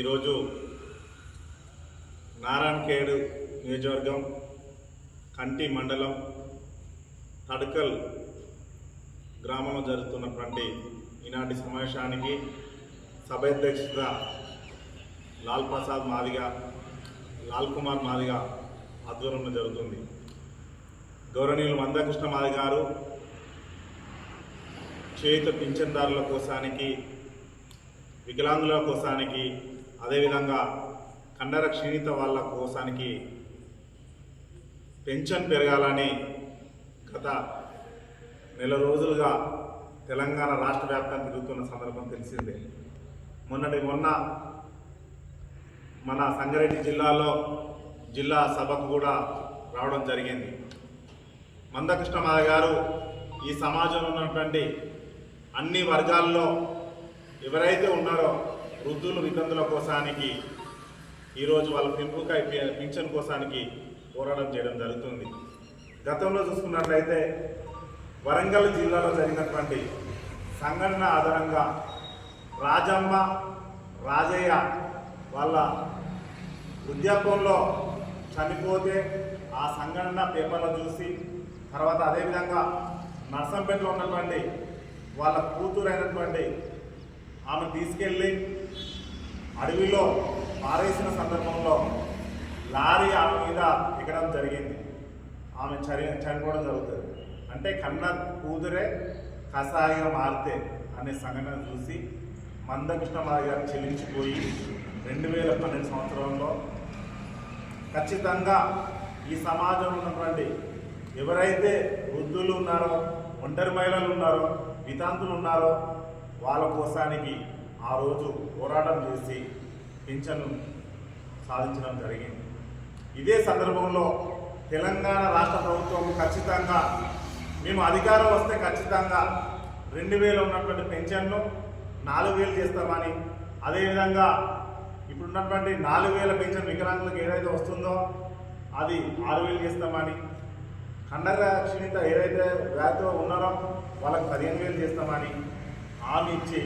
ఈరోజు నారాయణఖేడ్ నియోజకవర్గం కంటి మండలం తడకల్ గ్రామంలో జరుగుతున్నటువంటి ఈనాటి సమావేశానికి సభాధ్యక్షుడిగా లాల్ ప్రసాద్ మాదిగా లాల్ కుమార్ మాదిగా ఆధ్వర్యంలో జరుగుతుంది. గౌరవనీయులు మందకృష్ణ మాది గారు చేయుత పింఛన్దారుల కోసానికి వికలాంగుల కోసానికి అదేవిధంగా కండర క్షీణిత వాళ్ళ కోసానికి పెన్షన్ పెరగాలని గత నెల రోజులుగా తెలంగాణ రాష్ట్ర వ్యాప్తంగా తిరుగుతున్న సందర్భం తెలిసిందే. మొన్నటి మొన్న మన సంగారెడ్డి జిల్లాలో జిల్లా సభకు కూడా రావడం జరిగింది. మందకృష్ణమాయ గారు ఈ సమాజంలో ఉన్నటువంటి అన్ని వర్గాల్లో ఎవరైతే ఉన్నారో వృద్ధులు వితంతుల కోసానికి ఈరోజు వాళ్ళ పెంపుకై పింఛన్ కోసానికి పోరాటం చేయడం జరుగుతుంది. గతంలో చూసుకున్నట్లయితే వరంగల్ జిల్లాలో జరిగినటువంటి సంఘటన ఆధారంగా రాజమ్మ రాజయ్య వాళ్ళ వృద్ధాపంలో చనిపోతే ఆ సంఘటన పేపర్లో చూసి తర్వాత అదేవిధంగా నర్సంపేటలో ఉన్నటువంటి వాళ్ళ కూతురైనటువంటి ఆమె తీసుకెళ్ళి అడవిలో పారేసిన సందర్భంలో లారీ ఆమె మీద ఎక్కడం జరిగింది. ఆమె చని చనిపోవడం జరుగుతుంది. అంటే కన్న కూతురే కషాయం మారితే అనే సంఘటన చూసి మందకృష్ణమారి గారు చెల్లించిపోయి రెండు వేల పన్నెండు సంవత్సరంలో ఖచ్చితంగా ఈ సమాజంలో ఉన్నటువంటి ఎవరైతే వృద్ధులు ఉన్నారో ఒంటరి మహిళలు ఉన్నారో వితాంతులు ఉన్నారో వాళ్ళ కోసానికి ఆ రోజు పోరాటం చేసి పింఛను సాధించడం జరిగింది. ఇదే సందర్భంలో తెలంగాణ రాష్ట్ర ప్రభుత్వం ఖచ్చితంగా మేము అధికారం వస్తే ఖచ్చితంగా రెండు వేలు ఉన్నటువంటి పెన్షన్ను నాలుగు వేలు చేస్తామని అదేవిధంగా ఇప్పుడున్నటువంటి నాలుగు వేల పెన్షన్ వికలాంగులకు ఏదైతే వస్తుందో అది ఆరు వేలు చేస్తామని కండర క్షీణిత ఏదైతే వ్యాధితో ఉన్నారో వాళ్ళకి పదిహేను వేలు చేస్తామని హామీ ఇచ్చి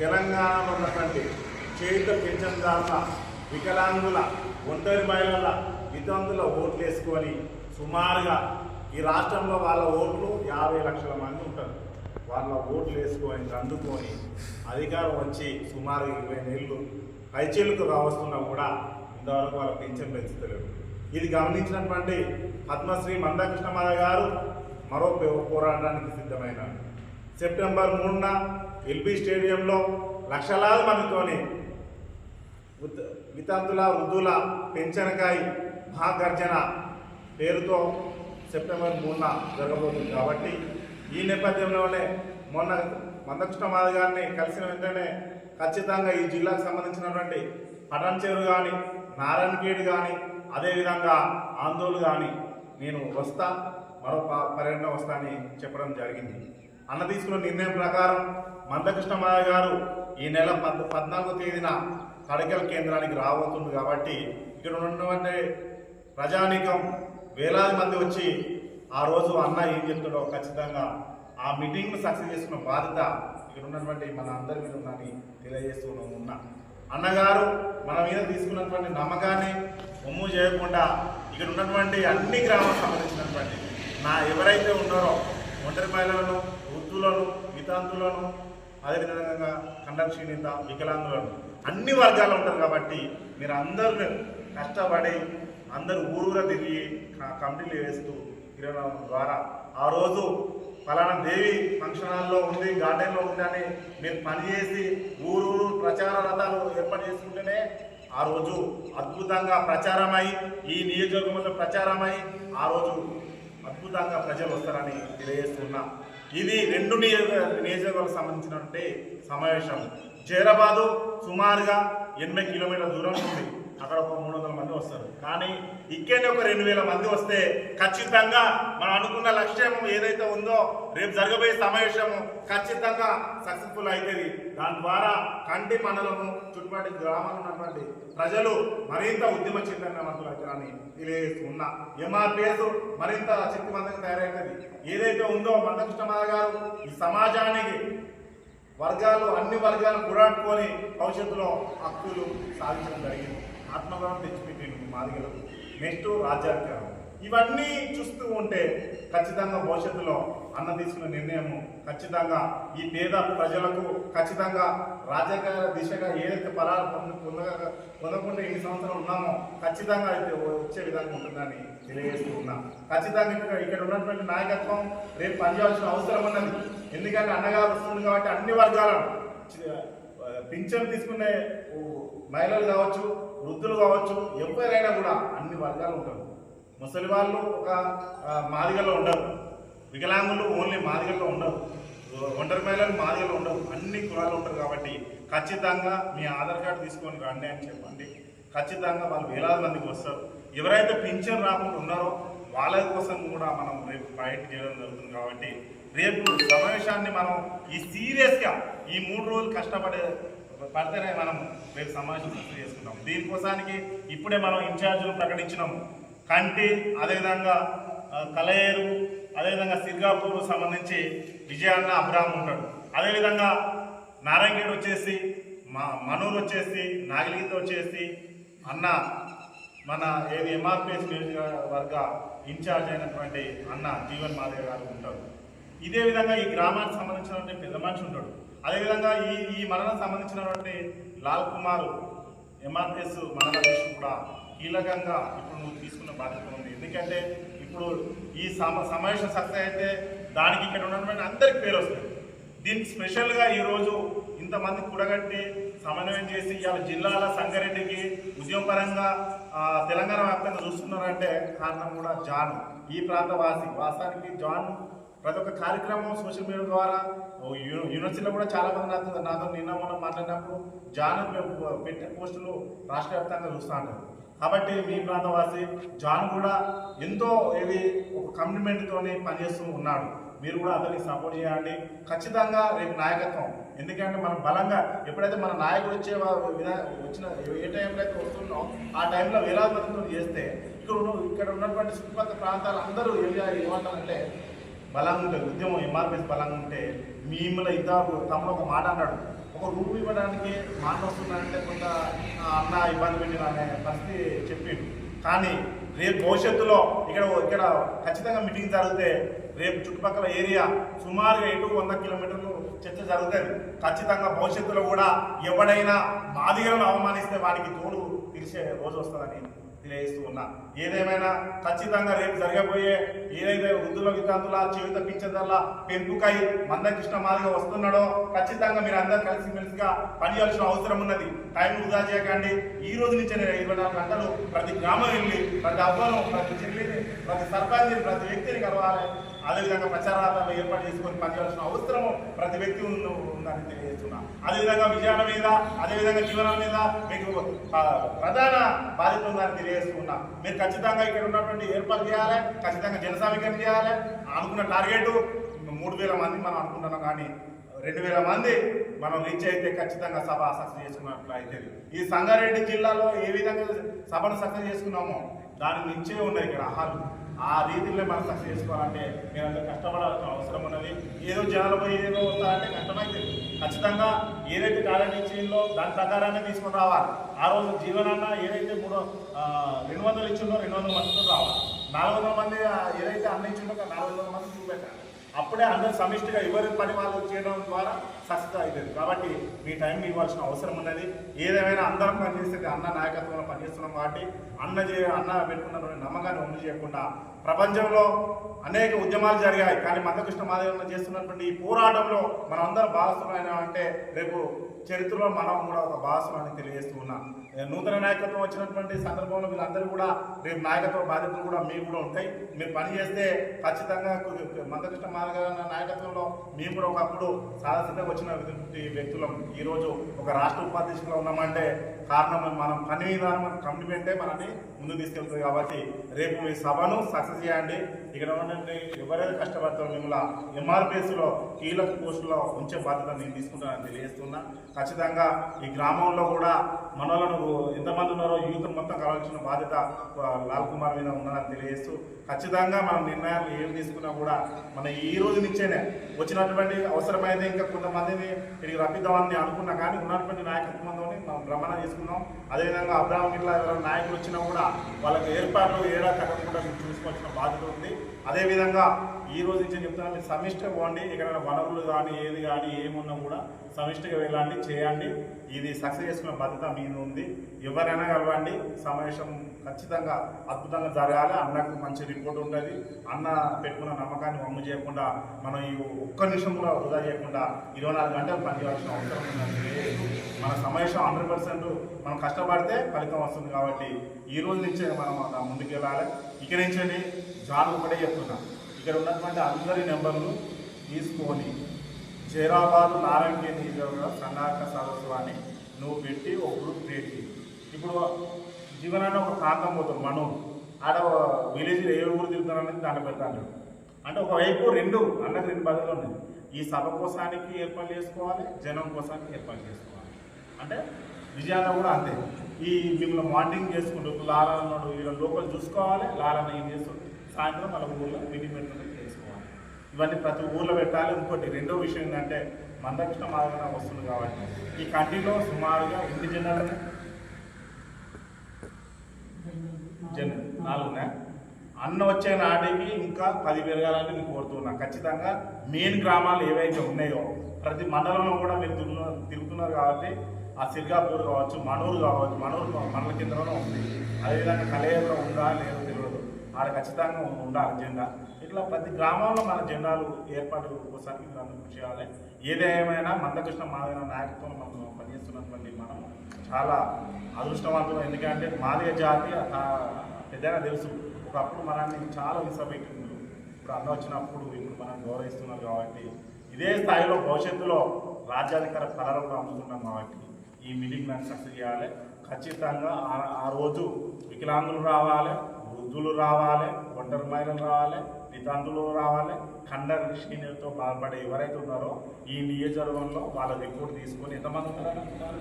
తెలంగాణలో ఉన్నటువంటి చేయుత పెన్షన్దారుల వికలాంగుల ఒంటరి మహిళల వితంతుల ఓట్లు వేసుకొని సుమారుగా ఈ రాష్ట్రంలో వాళ్ళ ఓట్లు యాభై లక్షల మంది ఉంటారు. వాళ్ళ ఓట్లు వేసుకొని అందుకొని అధికారం వచ్చి సుమారు ఇరవై నెలలు పైచేలకు రావస్తున్నా కూడా ఇంతవరకు వాళ్ళ పెన్షన్ పెంచుతలేరు. ఇది గమనించినటువంటి పద్మశ్రీ మందకృష్ణమాల గారు మరో పోరాటానికి సిద్ధమైన సెప్టెంబర్ మూడున ఎల్బీ స్టేడియంలో లక్షలాది మందితోని వితంతుల వృద్ధుల పెంచనకాయ మహాగర్జన పేరుతో సెప్టెంబర్ మూడున జరగబోతుంది. కాబట్టి ఈ నేపథ్యంలోనే మొన్న మందకృష్ణమాధ గారిని కలిసిన వెంటనే ఖచ్చితంగా ఈ జిల్లాకు సంబంధించినటువంటి పటాన్ కానీ నారాయణఖేడ్ కానీ అదేవిధంగా ఆందోళన కానీ నేను వస్తా మరో ప- పర్యటన వస్తా అని చెప్పడం జరిగింది. అన్న తీసుకున్న నిర్ణయం ప్రకారం మందకృష్ణమాయ గారు ఈ నెల పద్ పద్నాలుగో తేదీన కడకల కేంద్రానికి రాబోతుంది కాబట్టి ఇక్కడ ఉన్నటువంటి ప్రజానీకం వేలాది మంది వచ్చి ఆ రోజు అన్న ఏం చెప్తాడో ఖచ్చితంగా ఆ మీటింగ్ను సక్సెస్ చేసుకున్న బాధ్యత ఇక్కడ ఉన్నటువంటి మన అందరి మీద ఉందని తెలియజేస్తూ ఉన్నా అన్నగారు మన మీద తీసుకున్నటువంటి నమ్మకాన్ని ఒమ్ము చేయకుండా ఇక్కడ ఉన్నటువంటి అన్ని గ్రామాలకు సంబంధించినటువంటి నా ఎవరైతే ఉన్నారో ఒంటరి మహిళలను వృద్ధులను వితాంతులను అదేవిధంగా కండల వికలాంగులను అన్ని వర్గాలు ఉంటారు కాబట్టి మీరు అందరూ కష్టపడి అందరూ ఊరూర తిరిగి క- కమిటీలు వేస్తూ తిరగడం ద్వారా ఆ రోజు ఫలానా దేవి ఫంక్షన్ హాల్లో ఉంది గార్డెన్లో ఉంది అని మీరు పనిచేసి ఊరూరు ప్రచార రథాలు ఏర్పాటు చేసుకుంటేనే ఆ రోజు అద్భుతంగా ప్రచారమై ఈ నియోజకవర్గంలో ప్రచారమై ఆ రోజు అద్భుతంగా ప్రజలు వస్తారని తెలియజేస్తున్నా ఇది రెండు నియోజక నియోజకవర్గాలకు సంబంధించినటువంటి సమావేశం. జైరాబాదు సుమారుగా ఎనభై కిలోమీటర్ల దూరం ఉంది. అక్కడ ఒక మూడు వందల మంది వస్తారు. కానీ ఇక్కడనే ఒక రెండు వేల మంది వస్తే ఖచ్చితంగా మనం అనుకున్న లక్ష్యం ఏదైతే ఉందో రేపు జరగబోయే సమావేశము ఖచ్చితంగా సక్సెస్ఫుల్ అవుతుంది. దాని ద్వారా కంటి మండలము చుట్టుపక్కల గ్రామాలు ఉన్నటువంటి ప్రజలు మరింత ఉద్యమ చైతన్యవంతులు అవుతారని తెలియజేస్తున్నా ఎంఆర్పిఎస్ మరింత శక్తివంతంగా తయారైనది ఏదైతే ఉందో మందకృష్ణమాల గారు ఈ సమాజానికి వర్గాలు అన్ని వర్గాలను గుడాటుకొని భవిష్యత్తులో హక్కులు సాధించడం జరిగింది. ఆత్మగౌరవం తెచ్చిపెట్టింది మాదిగలకు నెక్స్ట్ రాజ్యాంగం. ఇవన్నీ చూస్తూ ఉంటే ఖచ్చితంగా భవిష్యత్తులో అన్న తీసుకున్న నిర్ణయం ఖచ్చితంగా ఈ పేద ప్రజలకు ఖచ్చితంగా రాజకీయ దిశగా ఏదైతే ఫలాలు పొంద పొందగా పొందకుండా ఎన్ని సంవత్సరాలు ఉన్నామో ఖచ్చితంగా అయితే వచ్చే విధంగా ఉంటుందని తెలియజేస్తున్నా. ఖచ్చితంగా ఇక్కడ ఇక్కడ ఉన్నటువంటి నాయకత్వం రేపు పనిచేయాల్సిన అవసరం ఉన్నది. ఎందుకంటే అన్నగారు వస్తుంది కాబట్టి అన్ని వర్గాలను పింఛన్ తీసుకునే మహిళలు కావచ్చు వృద్ధులు కావచ్చు ఎవరైనా కూడా అన్ని వర్గాలు ఉంటారు. ముసలి వాళ్ళు ఒక మాదిగల్లో మాదిగలో ఉండరు. వికలాంగులు ఓన్లీ మాదిగల్లో ఉండరు. ఒంటరి మహిళలు మాదిగలో ఉండవు అన్ని కులాలు ఉంటారు కాబట్టి ఖచ్చితంగా మీ ఆధార్ కార్డు తీసుకొని రండి అని చెప్పండి. ఖచ్చితంగా వాళ్ళు వేలాది మందికి వస్తారు. ఎవరైతే పింఛన్ రాకుండా ఉన్నారో వాళ్ళ కోసం కూడా మనం రేపు ఫైట్ చేయడం జరుగుతుంది కాబట్టి రేపు సమావేశాన్ని మనం ఈ సీరియస్గా ఈ మూడు రోజులు కష్టపడే పడితేనే మనం రేపు సమావేశం చేసుకుంటాం దీనికోసానికి ఇప్పుడే మనం ఇన్ఛార్జీలు ప్రకటించినాము. కంటి అదేవిధంగా కలయేరు అదేవిధంగా సిర్గాపూర్ సంబంధించి విజయాన్న అబ్రాహం ఉంటాడు. అదేవిధంగా నారాయణగేడ్ వచ్చేసి మా మనూరు వచ్చేసి నాగిలిగీత వచ్చేసి అన్న మన ఏది ఎంఆర్పిఎస్ నియోజకవర్గ ఇన్ఛార్జ్ అయినటువంటి అన్న జీవన్ మాధవ్ గారు ఉంటారు. ఇదే విధంగా ఈ గ్రామానికి సంబంధించినటువంటి పెద్ద మనిషి ఉంటాడు. అదేవిధంగా ఈ ఈ మరణం సంబంధించినటువంటి లాల్ కుమార్ ఎంఆర్పిఎస్ మరణ కూడా కీలకంగా ఇప్పుడు నువ్వు తీసుకున్న బాధ్యత ఉంది. ఎందుకంటే ఇప్పుడు ఈ సమ సమావేశం సక్సెస్ అయితే దానికి ఇక్కడ ఉన్నటువంటి అందరికి పేరు వస్తుంది. దీనికి స్పెషల్గా ఈరోజు ఇంతమంది కూడగట్టి సమన్వయం చేసి ఇవాళ జిల్లాల సంగారెడ్డికి ఉద్యమపరంగా తెలంగాణ వ్యాప్తంగా చూస్తున్నారంటే కారణం కూడా జాన్. ఈ ప్రాంత వాసి వాసానికి జాన్. ప్రతి ఒక్క కార్యక్రమం సోషల్ మీడియా ద్వారా ఓ యూనివర్సిటీలో కూడా చాలా మంది నాతో నాతో నిన్న మొన్న మాట్లాడినప్పుడు జాన్ మేము పోస్టులు రాష్ట్ర వ్యాప్తంగా చూస్తూ ఉంటారు కాబట్టి మీ ప్రాంతవాసి జాన్ కూడా ఎంతో ఇది ఒక కమిట్మెంట్తోని పనిచేస్తూ ఉన్నాడు. మీరు కూడా అతనికి సపోర్ట్ చేయండి. ఖచ్చితంగా రేపు నాయకత్వం. ఎందుకంటే మనం బలంగా ఎప్పుడైతే మన నాయకుడు వచ్చే విధా- వచ్చిన ఏ టైంలో అయితే వస్తున్నో ఆ టైంలో వేలాది మందితో చేస్తే ఇక్కడ ఇక్కడ ఉన్నటువంటి చుట్టుపక్కల ప్రాంతాలు అందరూ ఏమంటారంటే బలంగా ఉంటుంది ఉద్యమం ఎంఆర్పిఎస్ బలంగా ఉంటే మిమ్మల్ని ఇద్దరు తమ్ముడు ఒక మాట అన్నాడు. ఒక రూపు ఇవ్వడానికి మాట వస్తుందంటే కొంత అన్న ఇబ్బంది పెట్టిన అనే పరిస్థితి చెప్పిండు. కానీ రేపు భవిష్యత్తులో ఇక్కడ ఇక్కడ ఖచ్చితంగా మీటింగ్ జరిగితే రేపు చుట్టుపక్కల ఏరియా సుమారుగా ఎటు వంద కిలోమీటర్లు చర్చ జరుగుతుంది. ఖచ్చితంగా భవిష్యత్తులో కూడా ఎవడైనా మాదిగలను అవమానిస్తే వాడికి తోడు తీర్చే రోజు వస్తుందని తెలియజేస్తూ ఉన్నా. ఏదేమైనా ఖచ్చితంగా రేపు జరగబోయే ఏదైతే వృద్ధుల వికాంతుల జీవిత పింఛన్ల పెంపుకై మందకృష్ణ మాదిగా వస్తున్నాడో ఖచ్చితంగా మీరు అందరూ కలిసిమెలిసిగా పనిచేయాల్సిన అవసరం ఉన్నది. టైం వృధా చేయకండి. ఈ రోజు నుంచి నేను ఇరవై నాలుగు గంటలు ప్రతి గ్రామం వెళ్ళి ప్రతి అవ్వను ప్రతి చెల్లిని ప్రతి సర్పంచ్ని ప్రతి వ్యక్తిని కలవాలి. అదేవిధంగా ప్రచారాలను ఏర్పాటు చేసుకొని పనిచేయాల్సిన అవసరం ప్రతి వ్యక్తి ఉందని తెలియజేస్తున్నా. అదేవిధంగా విజయాల మీద అదేవిధంగా జీవనాల మీద మీకు ప్రధాన బాధ్యత ఉందని తెలియజేస్తున్నా. మీరు ఖచ్చితంగా ఇక్కడ ఉన్నటువంటి ఏర్పాటు చేయాలి ఖచ్చితంగా జన సమీకరణ చేయాలి. అనుకున్న టార్గెట్ మూడు వేల మంది మనం అనుకుంటున్నాం కానీ రెండు వేల మంది మనం రీచ్ అయితే ఖచ్చితంగా సభ సక్సెస్ చేసుకున్నట్లు అయితే ఈ సంగారెడ్డి జిల్లాలో ఏ విధంగా సభను సక్సెస్ చేసుకున్నామో దాని నుంచే ఉన్నాయి ఇక్కడ ఆహారం ఆ రీతిలో మనం సక్సెస్ చేసుకోవాలంటే మీరు కష్టపడాల్సిన అవసరం ఉన్నది ఏదో జనాలు పోయి ఏదో వస్తారంటే కష్టమైతే ఖచ్చితంగా ఏదైతే టాలెంట్ ఇచ్చిందో దాని ప్రకారాన్ని తీసుకొని రావాలి. ఆ రోజు జీవనాన్న ఏదైతే మూడు రెండు వందలు ఇచ్చిందో రెండు వందల మందితో రావాలి. నాలుగు వందల మంది ఏదైతే అన్న ఇచ్చిందో నాలుగు వందల మంది చూపెట్టాలి. అప్పుడే అందరూ సమిష్టిగా ఎవరి పని వాళ్ళు చేయడం ద్వారా సక్సెస్ అవుతుంది కాబట్టి మీ టైం ఇవ్వాల్సిన అవసరం ఉన్నది. ఏదేమైనా అందరం పనిచేస్తే అన్న నాయకత్వంలో పనిచేస్తున్నాం కాబట్టి అన్న చే అన్న పెట్టుకున్నటువంటి నమ్మకాన్ని ఒమ్ము చేయకుండా ప్రపంచంలో అనేక ఉద్యమాలు జరిగాయి. కానీ మందకృష్ణ మాదేవన్న చేస్తున్నటువంటి ఈ పోరాటంలో మనం అందరం భాగస్వామైన అంటే రేపు చరిత్రలో మనం కూడా ఒక భాగస్వామిని తెలియజేస్తూ ఉన్నాం. నూతన నాయకత్వం వచ్చినటువంటి సందర్భంలో వీళ్ళందరూ కూడా రేపు నాయకత్వ బాధ్యతలు కూడా మీకు కూడా ఉంటాయి. మీరు పని చేస్తే ఖచ్చితంగా మందకృష్ణ మాదిగ నాయకత్వంలో మేము కూడా ఒకప్పుడు సాధారణంగా వచ్చిన వ్యక్తులం. ఈరోజు ఒక రాష్ట్ర ఉపాధ్యక్షులుగా ఉన్నామంటే కారణం మనం పని విధానం కమిట్మెంటే మనల్ని ముందుకు తీసుకెళ్తుంది కాబట్టి రేపు మీ సభను సక్సెస్ చేయండి. ఇక్కడ ఉన్నటువంటి ఎవరైతే కష్టపడతారో మిమ్మల్ని ఎంఆర్పిఎస్లో కీలక పోస్టులో ఉంచే బాధ్యత నేను తీసుకుంటానని తెలియజేస్తున్నా. ఖచ్చితంగా ఈ గ్రామంలో కూడా మనలను ఎంతమంది ఉన్నారో యూత్ మొత్తం కలవాల్సిన బాధ్యత లాల్ కుమార్ మీద ఉన్నదని తెలియజేస్తూ ఖచ్చితంగా మనం నిర్ణయాలు ఏం తీసుకున్నా కూడా మన ఈ రోజు నుంచేనే వచ్చినటువంటి అవసరమైతే ఇంకా కొంతమందిని ఇక్కడికి రప్పిద్దామని అనుకున్నా కానీ ఉన్నటువంటి నాయకత్వంతో మనం భ్రమణ చేసుకున్నాం. అదేవిధంగా అబ్రాహం ఇట్లా ఎవరైనా నాయకులు వచ్చినా కూడా వాళ్ళకి ఏర్పాట్లు ఏడా తగ్గకుండా చూసుకొచ్చిన బాధ్యత ఉంది. అదేవిధంగా ఈ రోజు నుంచి చెప్తాను మీరు సమిష్టిగా పోండి ఇక్కడ వనరులు కానీ ఏది కానీ ఏమున్నా కూడా సమిష్టిగా వెళ్ళండి చేయండి. ఇది సక్సెస్ చేసుకునే బాధ్యత మీద ఉంది. ఎవరైనా కలవండి. సమావేశం ఖచ్చితంగా అద్భుతంగా జరగాలి. అన్నకు మంచి రిపోర్ట్ ఉంటుంది. అన్న పెట్టుకున్న నమ్మకాన్ని వమ్ము చేయకుండా మనం ఈ ఒక్క నిమిషం కూడా వృధా చేయకుండా ఇరవై నాలుగు గంటలు పనిచేయాల్సిన అవసరం ఉందని మన సమావేశం హండ్రెడ్ పర్సెంట్ మనం కష్టపడితే ఫలితం వస్తుంది కాబట్టి ఈ రోజు నుంచే మనం ముందుకు వెళ్ళాలి. ఇక నుంచి జాన్ ఒకటే చెప్తున్నాం. ఇక్కడ ఉన్నటువంటి అందరి నెంబర్లు తీసుకొని జైరాబాద్ నారాయణ నియోజకవర్గ సన్నాహక సదస్సు అని నువ్వు పెట్టి ఒక గ్రూప్ క్రియేట్ చేయి. ఇప్పుడు జీవనాన్ని ఒక ప్రాంతం పోతుంది మనం. ఆడ విలేజ్లో ఏ ఊరు తిరుగుతానని దాన్ని పెడతాను అంటే ఒకవైపు రెండు అన్నకు రెండు బదులు ఉన్నాయి. ఈ సభ కోసానికి ఏర్పాటు చేసుకోవాలి జనం కోసానికి ఏర్పాటు చేసుకోవాలి. అంటే విజయాలు కూడా అంతే. ఈ మిమ్మల్ని మానిటరింగ్ చేసుకుంటూ లాలన్నాడు వీళ్ళ లోపల చూసుకోవాలి లారాన్ని ఏం చేస్తుంది? సాయంత్రం మన ఊళ్ళో మినీ మెట్రో చేసుకోవాలి ఇవన్నీ ప్రతి ఊర్లో పెట్టాలి. ఇంకోటి రెండో విషయం ఏంటంటే మందకృష్ణ మార్గం వస్తుంది కాబట్టి. ఈ కంటిలో సుమారుగా ఎన్ని జిల్లాలు జన్ నాలుగునా అన్న వచ్చే నాటికి ఇంకా పది పెరగాలని నేను కోరుతున్నాను ఖచ్చితంగా మెయిన్ గ్రామాలు ఏవైతే ఉన్నాయో ప్రతి మండలంలో కూడా మీరు తిరుగుతున్నారు తిరుగుతున్నారు కాబట్టి ఆ సిర్గాపూర్ కావచ్చు మనూరు కావచ్చు మనూరు మండల కేంద్రంలో ఉంది. అదేవిధంగా కలయంలో ఉందా? లేదు. ఆడ ఖచ్చితంగా ఉండాలి జెండా ఇట్లా ప్రతి గ్రామంలో మన జెండాలు ఏర్పాటు కోసానికి మీరు అందరూ కృషి చేయాలి. ఏదేమైనా మందకృష్ణ మాదిగ నాయకత్వం మనం పనిచేస్తున్నటువంటి మనం చాలా అదృష్టవంతులు. ఎందుకంటే మాదిగ జాతి పెద్దగా తెలుసు. ఒకప్పుడు మనల్ని చాలా విసపెట్టింది ఇప్పుడు అన్న వచ్చినప్పుడు ఇప్పుడు మనం గౌరవిస్తున్నారు కాబట్టి ఇదే స్థాయిలో భవిష్యత్తులో రాజ్యాధికార ఫలాలు అందుతున్నాం కాబట్టి ఈ మీటింగ్ నాకు సక్సెస్ చేయాలి. ఖచ్చితంగా ఆ- ఆ రోజు వికలాంగులు రావాలి. వృద్ధులు రావాలి ఒంటరి మహిళలు రావాలి వితంతులు రావాలి. కండర్ క్షీణతో బాధపడే ఎవరైతే ఉన్నారో ఈ నియోజకవర్గంలో వాళ్ళ రిపోర్ట్ తీసుకొని ఎంతమంది ఉన్నారని అనుకున్నారు?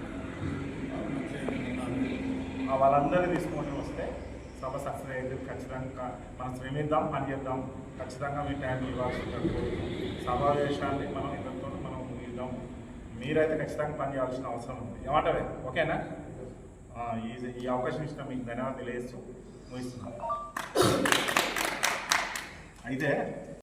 వాళ్ళందరినీ తీసుకొని వస్తే సభ సక్సెస్ అయ్యేది ఖచ్చితంగా మనం శ్రమిద్దాం పని చేద్దాం. ఖచ్చితంగా మీ టైం ఇవ్వాల్సి ఉంటుంది సమావేశాన్ని మనం ఇద్దరితో మనం ముగిద్దాం. మీరైతే ఖచ్చితంగా పని చేయాల్సిన అవసరం ఉంది. ఏమంటారు? ఓకేనా? ఈ ఈ అవకాశం ఇచ్చిన మీకు ధన్యవాదాలు తెలియజేస్తూ. ముగిస్తున్నాం అయితే